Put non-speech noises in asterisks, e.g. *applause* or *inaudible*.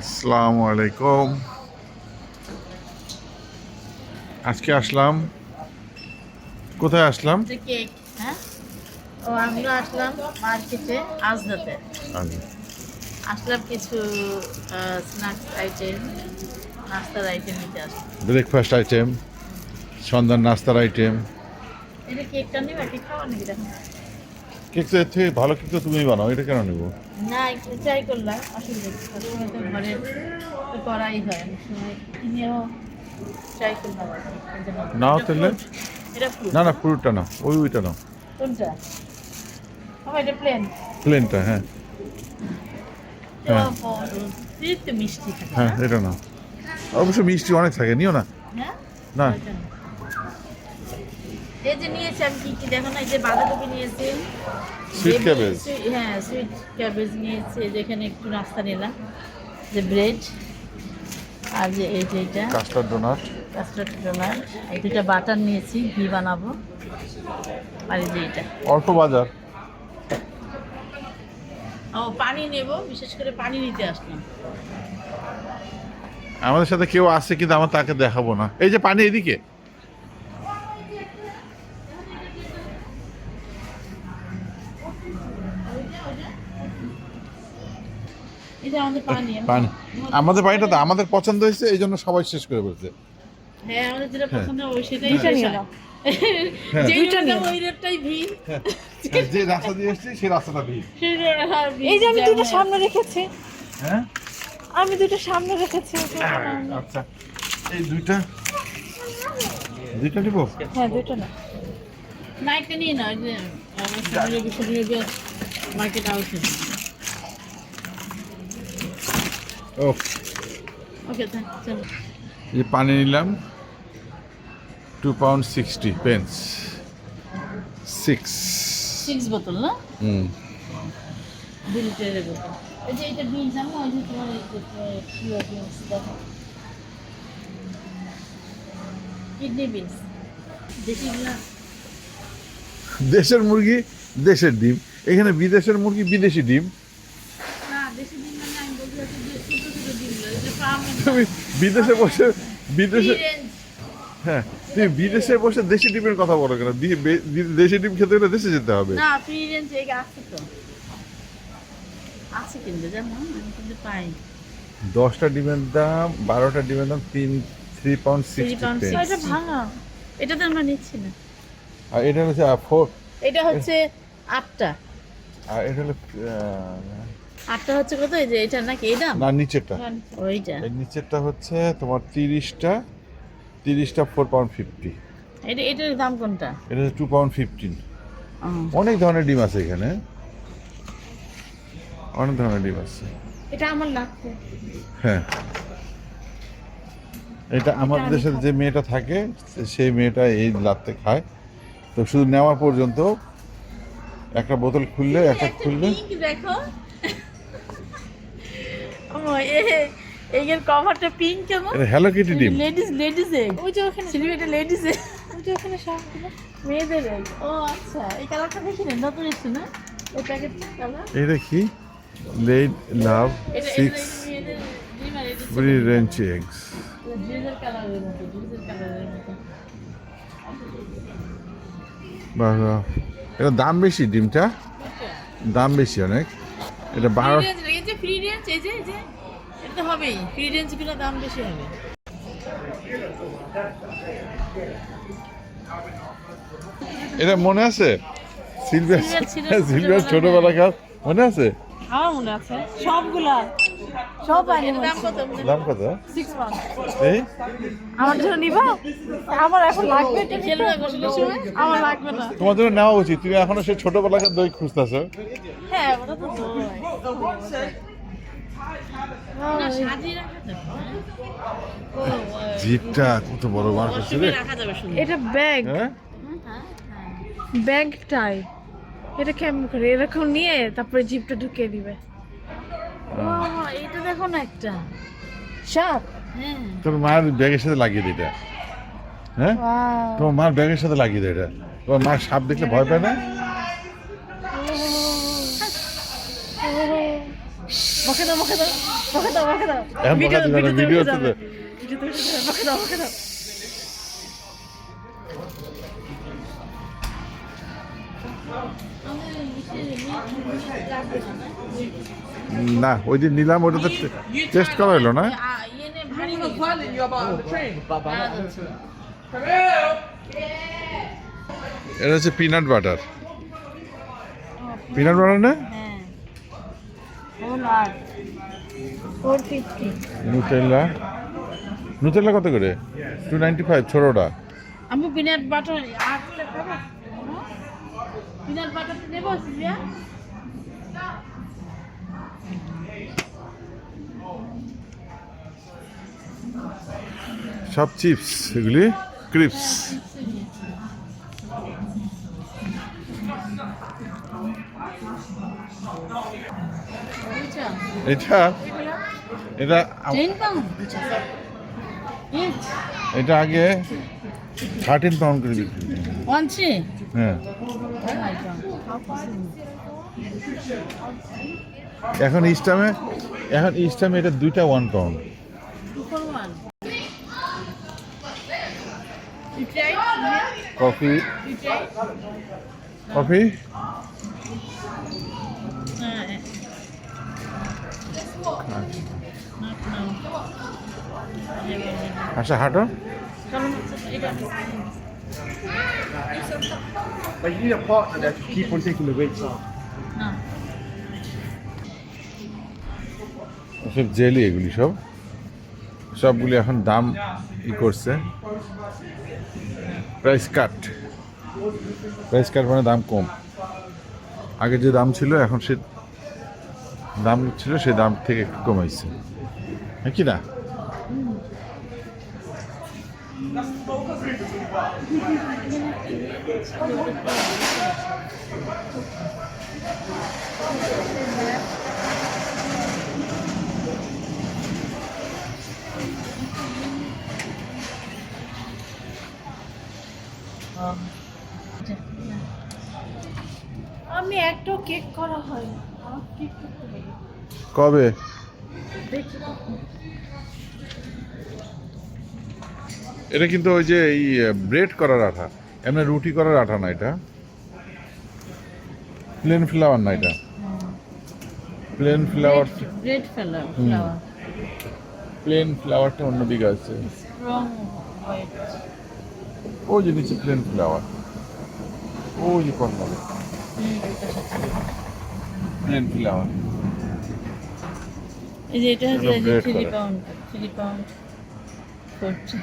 আসসালামু আলাইকুম। আজকে আসলাম। কোথায় আসলাম? হ্যাঁ? ও আমরা আসলাম মার্কেটে আজদাতে আসলাম কিছু স্ন্যাক্স আইটেম নাস্তার আইটেম নিতে আসলাম। ব্রেকফাস্ট আইটেম সন্ধ্যার নাস্তার আইটেম এটা কেকটা নিবা কেক খাওয়া নাকি? দেখো কেক তো এর থেকে ভালো কেক তুমি বানাও এটা কেন নেব? না একটু ট্রাই করলাম অসুবিধা নেই। সবসময় তো ঘরে তো করাই হয় অনেক সময় কিনেও ট্রাই করলাম আর কি। এই জন্য। নাও তাহলে। না না পুরোটা না ওই ওইটা না কোনটা? আমার এটা প্লেন প্লেনটা হ্যাঁ। হ্যাঁ। মিষ্টি হ্যাঁ এটা না অবশ্য মিষ্টি অনেক থাকে নিও না। না। এই যে নিয়েছি আমি কি কি দেখো না এই যে বাঁধাকপি নিয়েছি। Cabbage। sweet- হ্যাঁ সুইট ক্যাবেজ নিয়েছি। এই যে এখানে একটু নাস্তা নিলাম। যে ব্রেড আর যে এই যে এটা কাস্টার্ড ডোনাট কাস্টার্ড ডোনার এই দুটা বাটার নিয়েছি ঘি বানাবো। আর এই যে এটা অল্প বাজার। ও পানি নেব বিশেষ করে পানি নিতে আসলাম। আমাদের সাথে কেউ আসছে কিন্তু আমার তাকে দেখাবো না। এই যে পানি এদিকে। পানি পানি। আমাদের পানিটা তো আমাদের পছন্দ হয়েছে এই জন্য সবাই শেষ করে বলছে। হ্যাঁ আমাদের যেটা হ্যাঁ। পছন্দ সেটাই হয়। *laughs* হ্যাঁ। যে রাস্তা দিয়ে এসছি সেই রাস্তাটা ভিড়। এই যে আমি দুটো সামনে রেখেছি। হ্যাঁ? আমি দুটো সামনে রেখেছি। আচ্ছা। এই দুইটা। দুইটা হ্যাঁ না নিয়ে মার্কেট আউটে ও ওকে চলো এই পানি নিলাম। Two pound sixty pence six six বোতল না? হুম। দু লিটারের বোতল এই যে এটা বিনস আমি ওই যে তোমার প্রিয় বিনস দেখো। কিডনি বিনস দেশিগুলা দেশের মুরগি দেশের ডিম। এখানে বিদেশের মুরগি বিদেশি ডিম না দেশি ডিম মানে আমি বলতে চাচ্ছি যে ছোটো ছোটো ডিমগুলো এই যে ফার্মের তুমি বিদেশে বসে বিদেশে হ্যাঁ তুমি বিদেশে বসে দেশি ডিমের কথা বলো কেন? দেশি ডিম খেতে গেলে দেশে যেতে হবে। না ফ্রি রেঞ্জ এই আছে তো। আছে কিন্তু জানো আমি কিন্তু পাই দশটা ডিমের দাম বারোটা ডিমের দাম তিন থ্রি পাউন্ড সিক্সটি এটা ভাঙা এটা তো আমরা নিচ্ছি না। আর এটা হচ্ছে ফোর এটা হচ্ছে আটটা। আর এটা হলো আটটা হচ্ছে কত? এই যে এটা নাকি এই দাম? না নিচেরটা। ওইটা। এর নিচেরটা হচ্ছে তোমার তিরিশটা তিরিশটা ফোর পাউন্ড ফিফটি এটা এটার দাম কোনটা? এটা হচ্ছে টু পাউন্ড ফিফটিন ও, অনেক ধরনের ডিম আছে এখানে। অনেক ধরনের ডিম আছে। এটা আমার লাগবে হ্যাঁ। এটা আমাদের দেশে যে মেয়েটা থাকে সেই মেয়েটা এই লাত্তে খায়। তো শুধু নেওয়া পর্যন্ত একটা বোতল খুললে একটা খুললে। দেখো। ও এ এর কভারটা পিঙ্ক কেমন? হ্যালো কিটি ডিম। লেডিস লেডিস এগ ওই যে ওখানে এটা লেডিস এগ ওই যে ওখানে সবগুলো মেয়েদের egg। ও আচ্ছা এই কালারটা দেখি না নতুন এসছে না? এই প্যাকেট কালার এটা কি লেড লাভ সিক্স ফ্রি রেঞ্চ এগস ড্রেসের কালারের মতো ড্রেসের কালারের মতো। বাবা এটা দাম বেশি ডিমটা? দাম বেশি অনেক। এটা বারো ফ্রি রেঞ্জ এই যে এই যে এটা তো হবেই। ফ্রি রেঞ্জগুলো দাম বেশি হবে। এটা মনে আছে? সিলভিয়া সিলভিয়ার ছোটবেলায়। ছোটবেলাকার মনে আছে? আমার মনে আছে। সবগুলা। সব আনি দাম কত? দাম কত? সিক্স পাউন্ড এই? আমার জন্য নিবা? আমার এখন লাগবে খেলো আমার লাগবে না। তোমার জন্য নেওয়া উচিত। তুমি এখনও সে ছোটবেলাকার দই খুঁজতেছো। হ্যাঁ ওটা তো দই না সাজিয়ে রাখা যাবে ও জিপটা কত বড় বার করছে রে। ওয়াশরুমে রাখা যাবে সুন্দর এটা ব্যাগ। হ্যাঁ। ব্যাগ টাই। এটা কেমন করে? এরকম নিয়ে তারপরে জিপটা ঢুকিয়ে দিবে। এটা দেখো না একটা। সাপ। হ্যাঁ। তোর মায়ের ব্যাগের সাথে লাগিয়ে দিই এটা। হ্যাঁ? তোমার মার ব্যাগের সাথে লাগিয়ে দেয় এটা। তোমার মা সাপ দেখলে ভয় পায় না? বকে দাও বকে দাও বকে দাও বকে দাও না, ভিডিও। তুলে। যাবে, বকে দাও বকে দাও না ওই দিন নিলাম ওটা তো টেস্ট করা হলো না? ইয়ে নে ভারী। এটা হচ্ছে পিনাট বাটার পিনাট বাটার না? নুটেলা নুটেলা কত করে? টু নাইনটি ফাইভ ছোটোটা আমি বাটার আর বাটার নেব সব চিপস এগুলি ক্রিপস। এটা এটা এটা আগে থার্টিন পাউন্ড করে বিক্রি হ্যাঁ। এখন ইস্টামে এখন ইস্টামে এটা দুইটা ওয়ান পাউন্ড? কফি। কফি? হ্যাঁ। আচ্ছা হাঁটো। But you need a partner that can keep on taking the weights off. সব জেলি এগুলি সব। সবগুলি এখন দাম ই করছে। প্রাইস কাট প্রাইস কাট মানে দাম কম। আগে যে দাম ছিল এখন সে দাম ছিল, সে দাম থেকে একটু কমাইছে। হ্যাঁ কি না? আমি একটাও কেক করা হয় কেক করতে কবে? এটা কিন্তু ওই যে এই ব্রেড করার আঠা। এমনি রুটি করার আঠা না এটা? প্লেন ফ্লাওয়ার না এটা? প্লেন ফ্লাওয়ার ফেলার ফ্লাওয়ার প্লেন ফ্লাওয়ারটা অন্যদিকে আছে। ওই যে নিচে প্লেন ফ্লাওয়ার ওই যে কর্নার প্লেন ফ্লাওয়ার এই যে এটা হচ্ছে চিলি পাউন্ড চিলি পাউন্ড করছে।